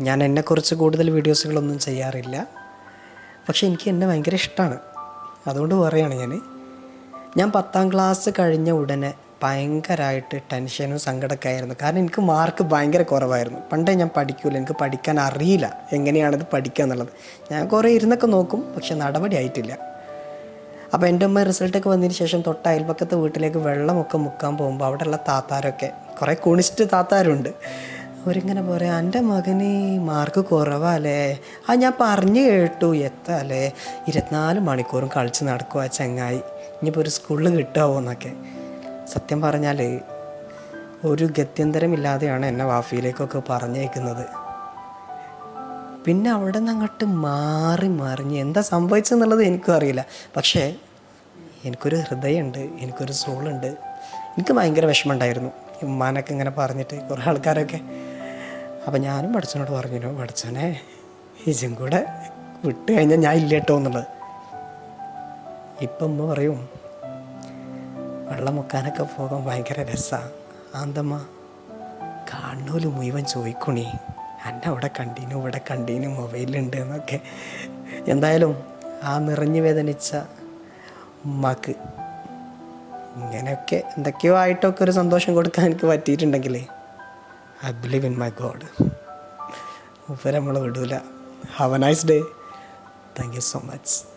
ഞാൻ എന്നെക്കുറിച്ച് കൂടുതൽ വീഡിയോസുകളൊന്നും ചെയ്യാറില്ല. പക്ഷെ എനിക്ക് എന്നെ ഭയങ്കര ഇഷ്ടമാണ് അതുകൊണ്ട് പറയുകയാണ് ഞാൻ ഞാൻ പത്താം ക്ലാസ് കഴിഞ്ഞ ഉടനെ ഭയങ്കരമായിട്ട് ടെൻഷനും സങ്കടമൊക്കെ ആയിരുന്നു. കാരണം എനിക്ക് മാർക്ക് ഭയങ്കര കുറവായിരുന്നു. പണ്ടേ ഞാൻ പഠിക്കൂല. എനിക്ക് പഠിക്കാൻ അറിയില്ല എങ്ങനെയാണിത് പഠിക്കുക എന്നുള്ളത്. ഞാൻ കുറേ ഇരുന്നൊക്കെ നോക്കും പക്ഷെ നടപടി ആയിട്ടില്ല. അപ്പോൾ എന്റെ അമ്മ റിസൾട്ടൊക്കെ വന്നതിന് ശേഷം തൊട്ട് അയൽപക്കത്തെ വീട്ടിലേക്ക് വെള്ളമൊക്കെ മുക്കാൻ പോകുമ്പോൾ അവിടെയുള്ള താത്താരൊക്കെ കുറേ കുണിച്ചിട്ട് താത്താരുണ്ട്. അവരിങ്ങനെ പറയാം എന്റെ മകന് മാർക്ക് കുറവാല്ലേ? ആ ഞാൻ പറഞ്ഞു കേട്ടു എത്താല്ലേ? ഇരുപത്തിനാല് മണിക്കൂറും കളിച്ച് നടക്കുക ചങ്ങായി. ഇനിയിപ്പോൾ ഒരു സ്കൂളിൽ കിട്ടാവോ എന്നൊക്കെ. സത്യം പറഞ്ഞാൽ ഒരു ഗത്യന്തരമില്ലാതെയാണ് എന്നെ വാഫിയിലേക്കൊക്കെ പറഞ്ഞേക്കുന്നത്. പിന്നെ അവിടെ നിന്ന് അങ്ങോട്ട് മാറി മറിഞ്ഞ് എന്താ സംഭവിച്ചെന്നുള്ളത് എനിക്കും അറിയില്ല. പക്ഷേ എനിക്കൊരു ഹൃദയമുണ്ട് എനിക്കൊരു സോളുണ്ട്. എനിക്ക് ഭയങ്കര വിഷമമുണ്ടായിരുന്നു. ഉമ്മാനൊക്കെ ഇങ്ങനെ പറഞ്ഞിട്ട് കുറേ ആൾക്കാരൊക്കെ അപ്പം ഞാനും പഠിച്ചനോട് പറഞ്ഞു പഠിച്ചനെ ഇജും കൂടെ വിട്ട് കഴിഞ്ഞാൽ ഞാൻ ഇല്ല കേട്ടോ എന്നുള്ളത്. ഇപ്പം ഉമ്മ പറയും വെള്ളം മുക്കാനൊക്കെ പോകാൻ ഭയങ്കര രസമാണ് ആന്തമ്മ കാണൂൽ മുഴുവൻ ചോദിക്കുണി. എന്നെ അവിടെ കണ്ടീനു ഇവിടെ കണ്ടീനു മൊബൈലുണ്ട് എന്നൊക്കെ. എന്തായാലും ആ നിറഞ്ഞു വേദനിച്ച ഉമ്മാക്ക് ഇങ്ങനെയൊക്കെ എന്തൊക്കെയോ ആയിട്ടൊക്കെ ഒരു സന്തോഷം കൊടുക്കാൻ എനിക്ക് പറ്റിയിട്ടുണ്ടെങ്കിൽ I believe in my God ഉപ്പ നമ്മൾ വിടൂല. Have a nice day thank you so much